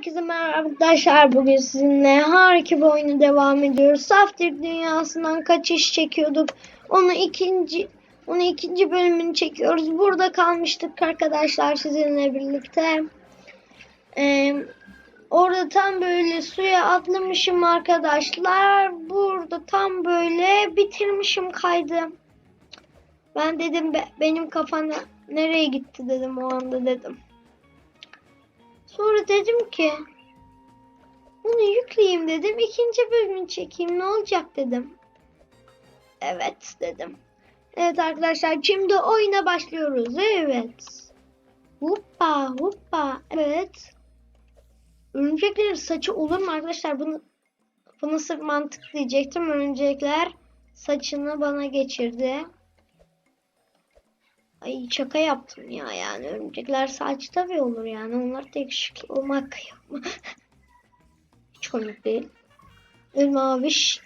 Herkese merhaba arkadaşlar. Bugün sizinle harika bir oyunu devam ediyoruz. Saftir dünyasından kaçış çekiyorduk. Onu ikinci onu ikinci bölümünü çekiyoruz. Burada kalmıştık arkadaşlar sizinle birlikte. Ee, orada tam böyle suya atlamışım arkadaşlar. Burada tam böyle bitirmişim kaydı. Ben dedim be- benim kafa ne- nereye gitti dedim o anda dedim. Sonra dedim ki bunu yükleyeyim dedim. ikinci bölümünü çekeyim ne olacak dedim. Evet dedim. Evet arkadaşlar şimdi oyuna başlıyoruz. Evet. Hoppa hoppa. Evet. Örümceklerin saçı olur mu arkadaşlar? Bunu bunu sırf mantık diyecektim. Örümcekler saçını bana geçirdi. Ay şaka yaptım ya yani örümcekler saç tabii olur yani onlar tek şık olmak hiç komik değil. Maviş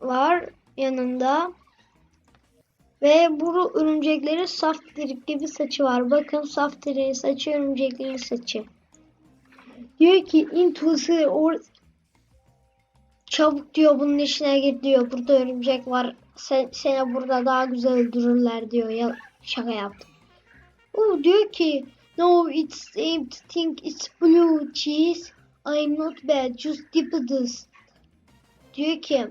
var yanında ve bu örümceklerin saf derik gibi saçı var. Bakın saf deriğin saçı örümceklerin saçı. Diyor ki the or Çabuk diyor bunun işine gir diyor. Burada örümcek var. Sen, seni burada daha güzel öldürürler diyor. Ya şaka yaptım. O diyor ki No it's aim to think it's blue cheese. I'm not bad. Just dip this. Diyor ki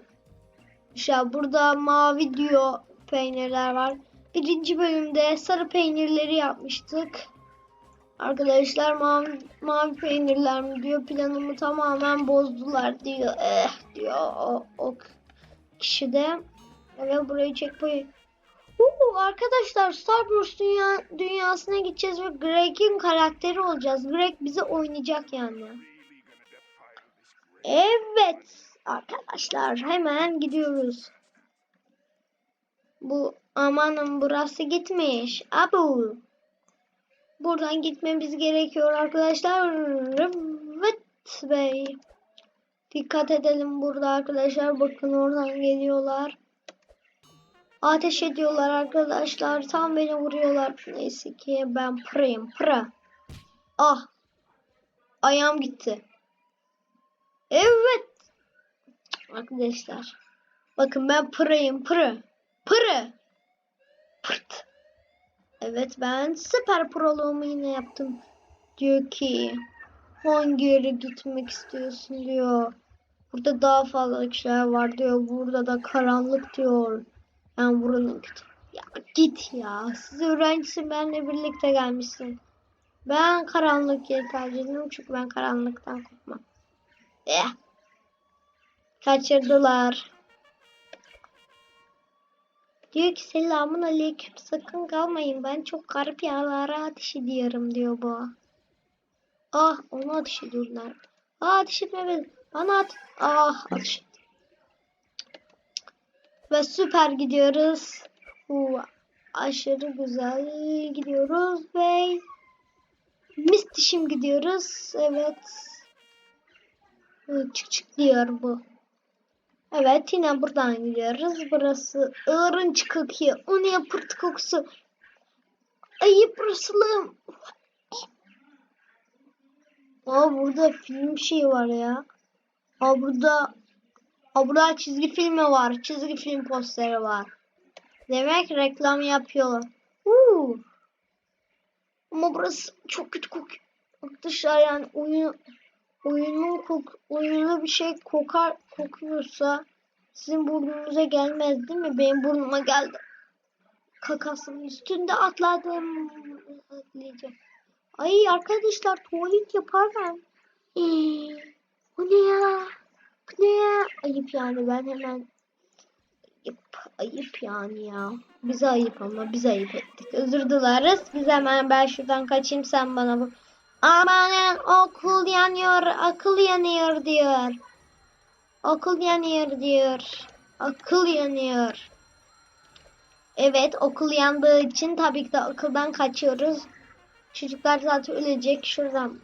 işte burada mavi diyor peynirler var. Birinci bölümde sarı peynirleri yapmıştık. Arkadaşlar mavi, mavi peynirler mi diyor planımı tamamen bozdular diyor. Eh diyor o, o kişi de. Evet burayı checkpoint. Oo, arkadaşlar Star Wars dünya, dünyasına gideceğiz ve Greg'in karakteri olacağız. Greg bizi oynayacak yani. Evet arkadaşlar hemen gidiyoruz. Bu amanın burası gitmiş. Abu. Buradan gitmemiz gerekiyor arkadaşlar. Evet bey. Dikkat edelim burada arkadaşlar. Bakın oradan geliyorlar. Ateş ediyorlar arkadaşlar. Tam beni vuruyorlar. Neyse ki ben pırayım. Pıra. Ah. Ayağım gitti. Evet. Arkadaşlar. Bakın ben pırayım. Pırı. Pırı. Pırt. Evet ben süper proluğumu yine yaptım. Diyor ki hangi yere gitmek istiyorsun diyor. Burada daha fazla kişiler var diyor. Burada da karanlık diyor. Ben buranın kötü. Ya git ya. Siz öğrencisin benle birlikte gelmişsin. Ben karanlık yeri tercih ediyorum çünkü ben karanlıktan korkmam. Eh. Kaçırdılar. Diyor ki selamun aleyküm sakın kalmayın ben çok garip yağlara ateş ediyorum diyor bu. Ah onu ateş ediyorlar. Ah ateş etme beni. Bana at. Ah ateş. Ve süper gidiyoruz. Uu, aşırı güzel gidiyoruz ve mistişim gidiyoruz. Evet. Çık çık diyor bu. Evet yine buradan gidiyoruz. Burası ığırınç kokuyor. O ne pırt kokusu. Ayıp burasılığım. Aa burada film şeyi var ya. Aa burada burada çizgi filmi var. Çizgi film posteri var. Demek reklam yapıyorlar. Uuu. Ama burası çok kötü kokuyor. Arkadaşlar yani oyun oyunun kok oyunda bir şey kokar kokuyorsa sizin burnunuza gelmez değil mi? Benim burnuma geldi. Kakasının üstünde atladım. Atlayacağım. Ay arkadaşlar tuvalet yaparlar. Ee, bu ne ya? Ne? Ayıp yani ben hemen ayıp, ayıp yani ya. Bize ayıp ama biz ayıp ettik. Özür dileriz. Biz hemen ben şuradan kaçayım sen bana bu. Amanın okul yanıyor, akıl yanıyor diyor. Okul yanıyor diyor. Akıl yanıyor. Evet okul yandığı için tabii ki de okuldan kaçıyoruz. Çocuklar zaten ölecek şuradan.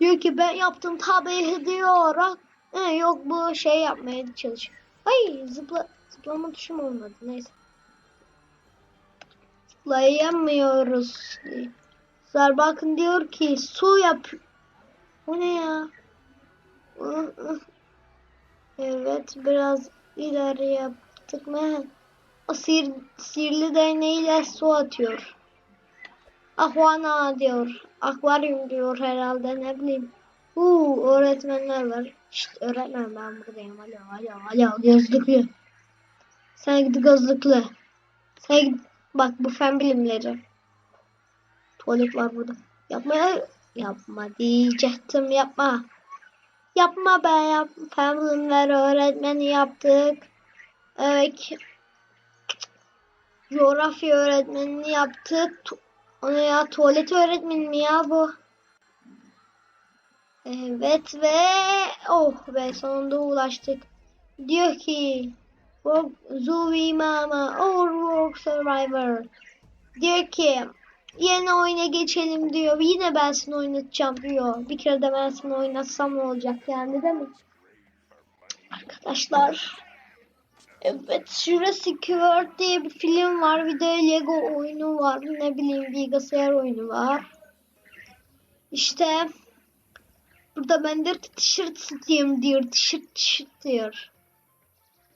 Diyor ki ben yaptım tabii diyor. He, yok bu şey yapmaya çalışıyor. Ay zıpla, zıplama tuşum olmadı neyse. Zıplayamıyoruz. Zar bakın diyor ki su yap O ne ya? Evet biraz ileri yaptık mı? O sihir, sihirli değneğiyle su atıyor. Aquana diyor. Akvaryum diyor herhalde ne bileyim. Uuu öğretmenler var. Şşt öğretmen ben buradayım. Alo alo alo gözlüklü. Sen gidi gözlüklü. Sen gidi. Bak bu fen bilimleri. Tuvalet var burada. Yapma yapma diyecektim yapma. Yapma be yap. Fen bilimleri öğretmeni yaptık. Evet. Coğrafya öğretmenini yaptık. Ona ya tuvalet öğretmeni mi ya bu? Evet ve oh be sonunda ulaştık. Diyor ki Zooey Mama or Work Survivor. Diyor ki yeni oyuna geçelim diyor. Yine ben seni oynatacağım diyor. Bir kere de ben seni oynatsam ne olacak yani değil mi? Arkadaşlar. Evet Jurassic World diye bir film var. Bir de Lego oyunu var. Ne bileyim bilgisayar oyunu var. İşte burada ben de tişört satayım diyor. Tişört tişört diyor.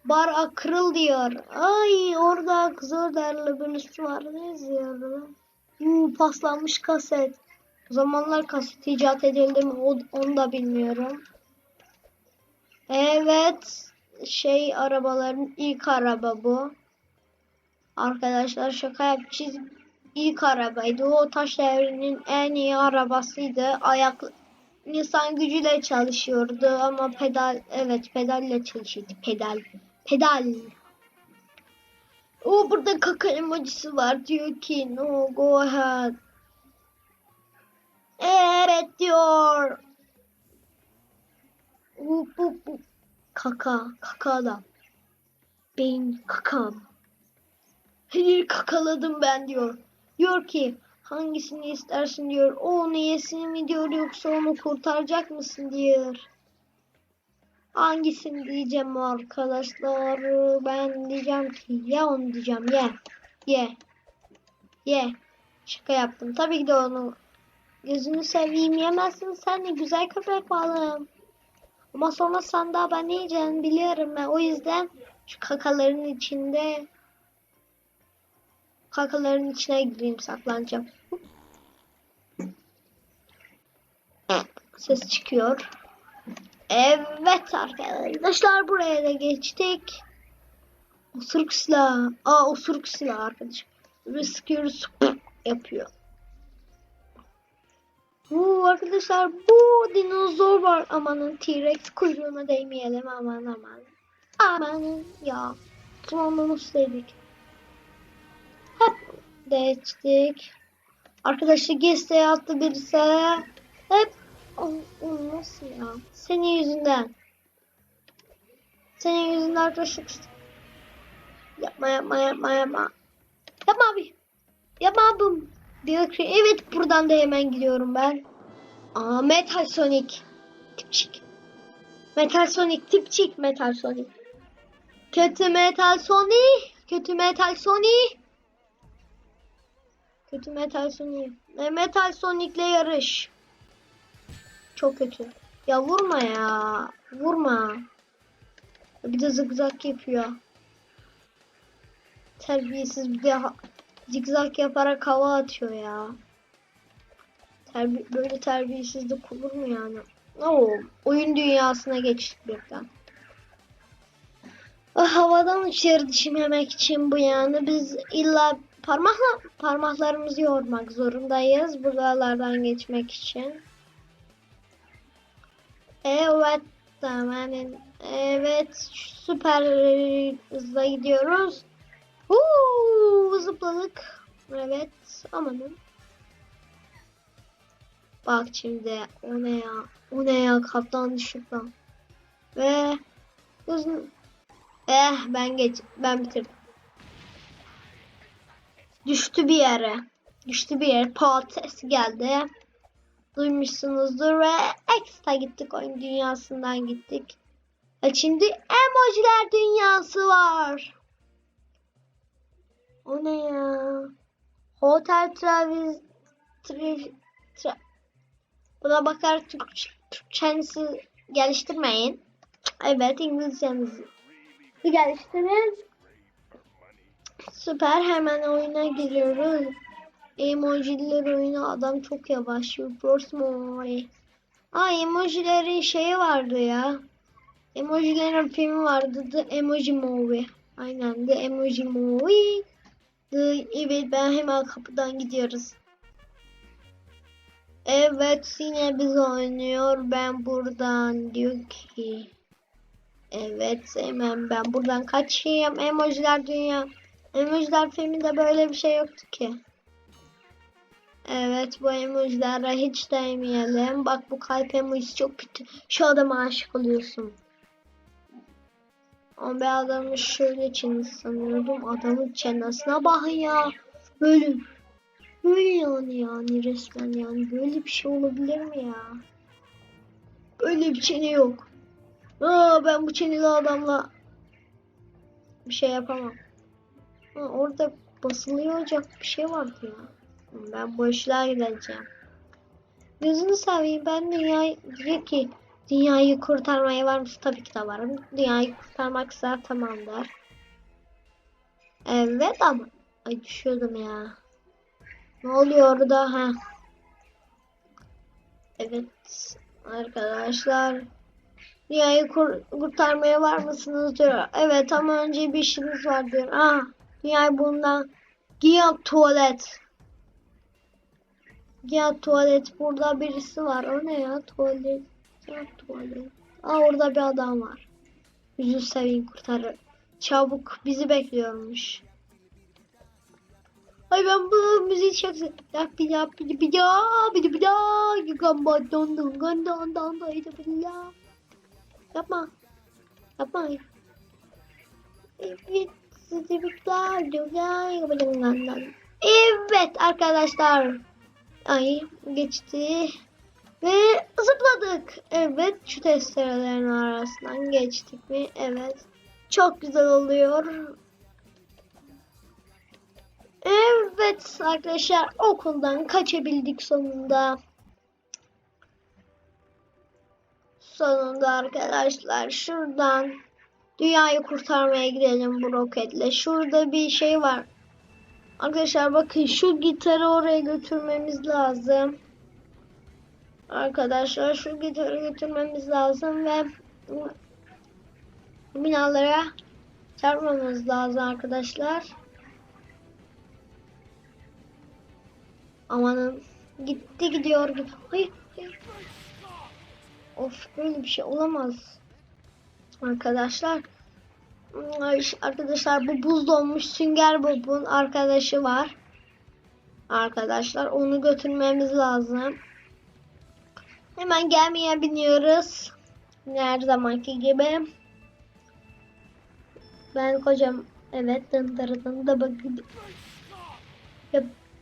Bar akırıl diyor. Ay orada kızıl derli birisi var. Ne yazıyor? Uuu paslanmış kaset. O zamanlar kaset icat edildi mi o- onu da bilmiyorum. Evet. Şey arabaların ilk araba bu. Arkadaşlar şaka yapacağız. İlk arabaydı. O taş devrinin en iyi arabasıydı. Ayak insan gücüyle çalışıyordu ama pedal evet pedalle çalışıyordu. Pedal. Pedal. O burada kaka emojisi var. Diyor ki no go ahead. Evet diyor. Bu bu bu kaka kaka adam. Beyin kakam. Hayır kakaladım ben diyor. Diyor ki hangisini istersin diyor. O onu yesin mi diyor yoksa onu kurtaracak mısın diyor. Hangisini diyeceğim arkadaşlar. Ben diyeceğim ki ya onu diyeceğim ye. Ye. Ye. Şaka yaptım. Tabii ki de onu. Gözünü seveyim yemezsin sen de güzel köpek balığım. Ama sonra sen daha ben yiyeceğini biliyorum ben. O yüzden şu kakaların içinde kakaların içine gireyim saklanacağım. Ses çıkıyor. Evet arkadaşlar buraya da geçtik. Osuruk silahı. Aa osuruk silahı arkadaşım. Sıkıyoruz yapıyor. Bu arkadaşlar bu dinozor var. Amanın T-Rex kuyruğuna değmeyelim aman aman. Amanın ya. Trombonus dedik. Hep geçtik. Arkadaşlar Geste'ye attı birisi. Hep nasıl ya? Senin yüzünden. Senin yüzünden arkadaşlar. Yapma yapma yapma yapma. Yapma abi. Yapma abim. Diyor evet buradan da hemen gidiyorum ben. Aa Metal Sonic. Tipçik. Metal Sonic tipçik Metal Sonic. Kötü Metal Sonic. Kötü Metal Sonic. Kötü Metal Sonic. Metal Sonic'le yarış. Çok kötü. Ya vurma ya. Vurma. Bir de zıgzak yapıyor. Terbiyesiz bir de zigzag yaparak hava atıyor ya. Terbi böyle terbiyesizlik olur mu yani? Oo, oyun dünyasına geçtik birden. Ah, havadan içeri düşmemek için bu yani biz illa parmakla parmaklarımızı yormak zorundayız buralardan geçmek için. Evet tamam evet süper hızla gidiyoruz. Uuu zıpladık. Evet amanın. Bak şimdi o ne ya? O ne ya? Kaptan düşük lan. Ve uzun. Eh ben geç ben bitirdim. Düştü bir yere. Düştü bir yere. Pat sesi geldi. Duymuşsunuzdur ve ekstra gittik oyun dünyasından gittik. E şimdi emojiler dünyası var. O ne ya? Hotel Travis Tri, tra, Buna bakar Türk, Türkçenizi geliştirmeyin. Evet İngilizcenizi geliştirin. Süper hemen oyuna giriyoruz. Emojiler oyunu adam çok yavaş. Burst Movie. Aa emojilerin şeyi vardı ya. Emojilerin filmi vardı. The Emoji Movie. Aynen The Emoji Movie. The, evet ben hemen kapıdan gidiyoruz. Evet yine biz oynuyor. Ben buradan diyor ki. Evet hemen ben buradan kaçayım. Emojiler dünya. Emojiler filminde böyle bir şey yoktu ki. Evet bu emojilere hiç değmeyelim. Bak bu kalp emojisi çok kötü. Şu adama aşık oluyorsun. Ama ben adamı şöyle çenesi sanıyordum. Adamın çenesine bakın ya. Böyle böyle yani yani resmen yani böyle bir şey olabilir mi ya? Böyle bir çene yok. Aa ben bu çeneli adamla bir şey yapamam. Ha, orada basılıyor olacak bir şey vardı ya. Ben işler gideceğim. Gözünü seveyim ben dünyayı diyor ki dünyayı kurtarmaya var mısın? Tabii ki de varım. Dünyayı kurtarmak ister tamam der. Evet ama ay düşüyordum ya. Ne oluyor orada ha? Evet arkadaşlar dünyayı kur kurtarmaya var mısınız diyor. Evet ama önce bir işiniz var diyor. Ah dünyayı bundan Giyak tuvalet. Ya tuvalet burada birisi var. O ne ya tuvalet? Ya tuvalet. Aa orada bir adam var. Yüzü seveyim kurtarır. Çabuk bizi bekliyormuş. Ay ben bu müziği çok seviyorum. Bir yap bir bir ya bir bir ya gamba don don don don don don bir ya. Yapma. Yapma. Evet. Evet arkadaşlar. Ay geçti. Ve zıpladık. Evet şu testerelerin arasından geçtik mi? Evet. Çok güzel oluyor. Evet arkadaşlar okuldan kaçabildik sonunda. Sonunda arkadaşlar şuradan dünyayı kurtarmaya gidelim bu roketle. Şurada bir şey var. Arkadaşlar bakın şu gitarı oraya götürmemiz lazım. Arkadaşlar şu gitarı götürmemiz lazım ve binalara çarpmamız lazım arkadaşlar. Amanın gitti gidiyor gibi. Of böyle bir şey olamaz. Arkadaşlar. Arkadaşlar bu buz donmuş sünger bobun arkadaşı var. Arkadaşlar onu götürmemiz lazım. Hemen gelmeye biniyoruz. Her zamanki gibi. Ben kocam evet dındırdım da bakın.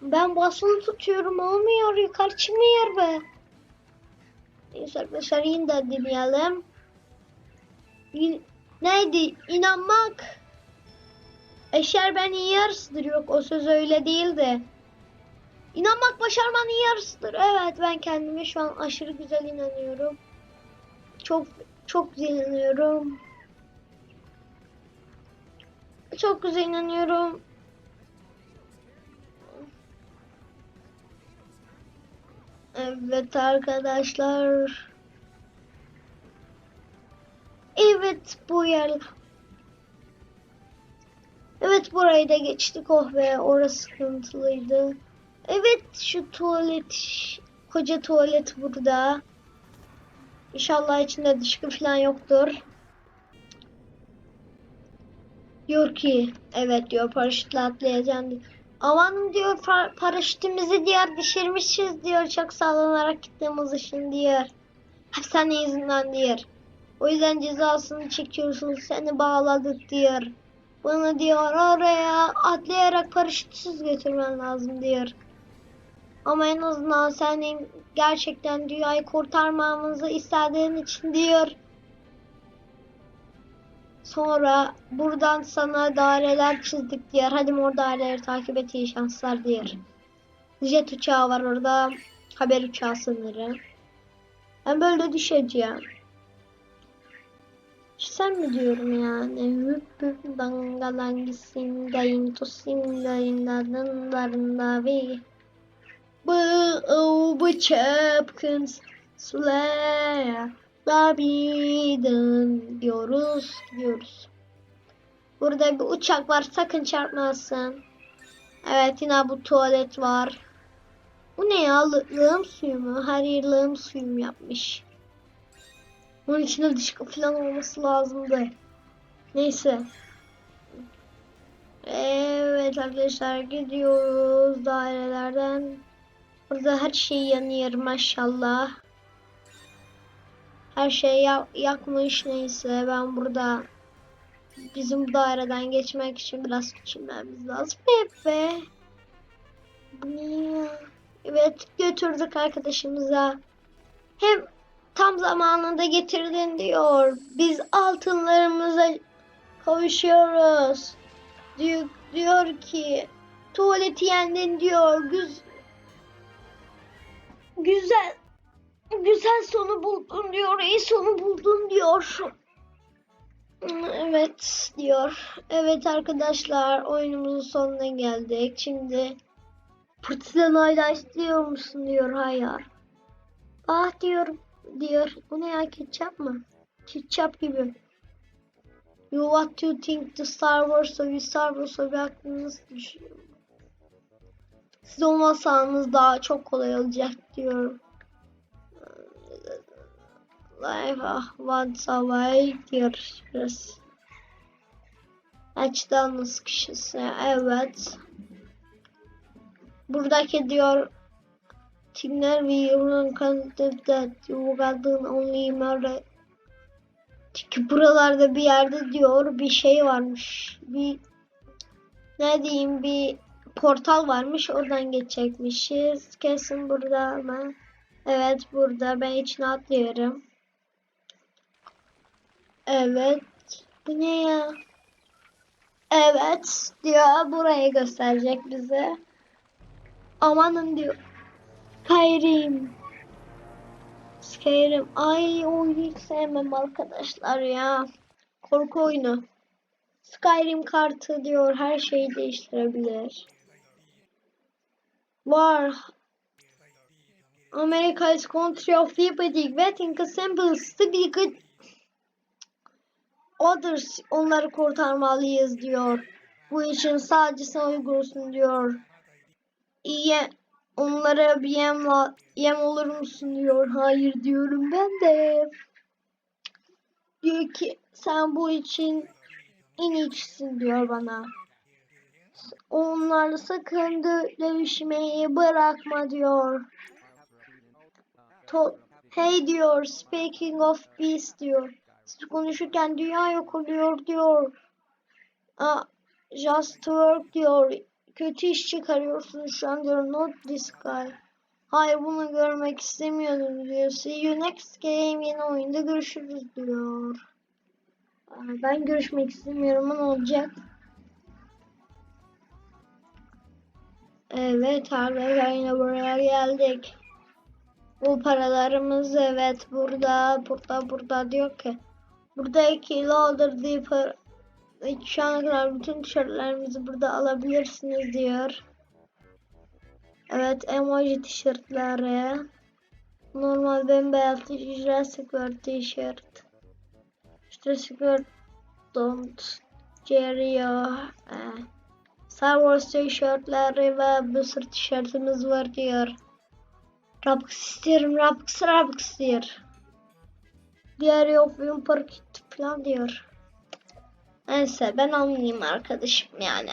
Ben basılı tutuyorum olmuyor yukarı çıkmıyor be. Neyse arkadaşlar yine de deneyelim. Neydi? İnanmak. Eşer beni yarısıdır. Yok o söz öyle değildi. İnanmak başarmanın yarısıdır. Evet ben kendime şu an aşırı güzel inanıyorum. Çok çok güzel inanıyorum. Çok güzel inanıyorum. Evet arkadaşlar. Evet bu yer. Evet burayı da geçtik. Oh be orası sıkıntılıydı. Evet şu tuvalet koca tuvalet burada. İnşallah içinde dışkı falan yoktur. Diyor ki evet diyor paraşütle atlayacağım diyor. Aman diyor paraşütümüzü diğer düşürmüşüz diyor çok sallanarak gittiğimiz için diyor. Hapishane yüzünden diyor. O yüzden cezasını çekiyorsun. Seni bağladık diyor. Bunu diyor oraya atlayarak paraşütsüz götürmen lazım diyor. Ama en azından senin gerçekten dünyayı kurtarmamızı istediğin için diyor. Sonra buradan sana daireler çizdik diyor. Hadi mor daireleri takip et iyi şanslar diyor. Jet uçağı var orada. Haber uçağı sanırım. Ben böyle düşeceğim. Sen mi diyorum yani? Hüp hüp dangalan gitsin gayın tosin gayın dadınlarında ve bu bu çapkın sular labidin diyoruz diyoruz. Burada bir uçak var sakın çarpmasın. Evet yine bu tuvalet var. Bu ne ya? Lı- lağım suyu mu? Her yer lağım suyu mu yapmış? Bunun içinde dışkı falan olması lazımdı. Neyse. Evet arkadaşlar gidiyoruz dairelerden. Burada her şey yanıyor maşallah. Her şey ya- yakmış neyse ben burada bizim daireden geçmek için biraz küçülmemiz lazım. Bebe. Evet götürdük arkadaşımıza. Hem tam zamanında getirdin diyor. Biz altınlarımıza kavuşuyoruz. Diyor, diyor ki tuvaleti yendin diyor. Güz güzel güzel sonu buldun diyor. İyi sonu buldun diyor. Evet diyor. Evet arkadaşlar oyunumuzun sonuna geldik. Şimdi hala istiyor musun diyor hayır. Ah diyorum diyor. Bu ne ya ketçap mı? Ketçap gibi. You what you think the Star Wars'a bir Star Wars'a bir aklınız düşüyor. Siz olmasanız daha çok kolay olacak diyor. Life ah once away diyor. Biraz. Açtan sıkışısı. Evet. Buradaki diyor Timler ve you got the only murder. Çünkü buralarda bir yerde diyor bir şey varmış. Bir ne diyeyim bir portal varmış oradan geçecekmişiz. Kesin burada ama. Evet burada ben içine atlıyorum. Evet. Bu ne ya? Evet diyor burayı gösterecek bize. Amanın diyor. Skyrim. Skyrim. Ay oyunu hiç sevmem arkadaşlar ya. Korku oyunu. Skyrim kartı diyor her şeyi değiştirebilir. Var. America's country of liberty, waiting assembles to be good. Others onları kurtarmalıyız diyor. Bu için sadece sen uygursun diyor. İyi onlara bir yem, yem olur musun diyor. Hayır diyorum ben de. Diyor ki sen bu için en iyisisin diyor bana. Onlarla sakın dö- dövüşmeyi bırakma diyor. To hey diyor speaking of peace diyor. Siz konuşurken dünya yok oluyor diyor. Aa, just work diyor. Kötü iş çıkarıyorsun şu an diyor. Not this guy. Hayır bunu görmek istemiyordum diyor. See you next game yeni oyunda görüşürüz diyor. Ben görüşmek istemiyorum ama olacak. Evet arkadaşlar yine buraya geldik. Bu paralarımız evet burada burada burada diyor ki buradaki loader diye para şu ana kadar bütün tişörtlerimizi burada alabilirsiniz diyor. Evet emoji tişörtleri. Normal bembeyaz Jurassic World tişört. Jurassic World Don't Jerry eh, Star Wars tişörtleri ve bir sürü tişörtümüz var diyor. Robux istiyorum, Robux, Robux diyor. Diğer yok, park falan diyor. Neyse ben almayayım arkadaşım yani.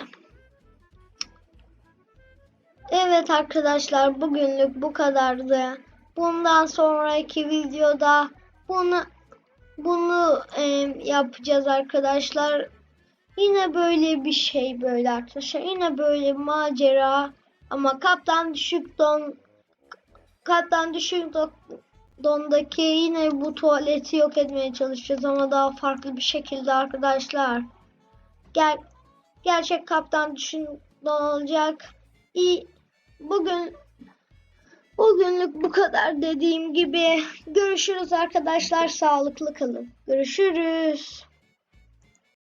Evet arkadaşlar bugünlük bu kadardı. Bundan sonraki videoda bunu bunu e, yapacağız arkadaşlar. Yine böyle bir şey böyle arkadaşlar. Yine böyle macera ama kaptan düşük don kaptan düşük don, dondaki yine bu tuvaleti yok etmeye çalışacağız ama daha farklı bir şekilde arkadaşlar. Gel gerçek kaptan düşün don olacak. İyi bugün Bugünlük bu kadar dediğim gibi. Görüşürüz arkadaşlar. Sağlıklı kalın. Görüşürüz.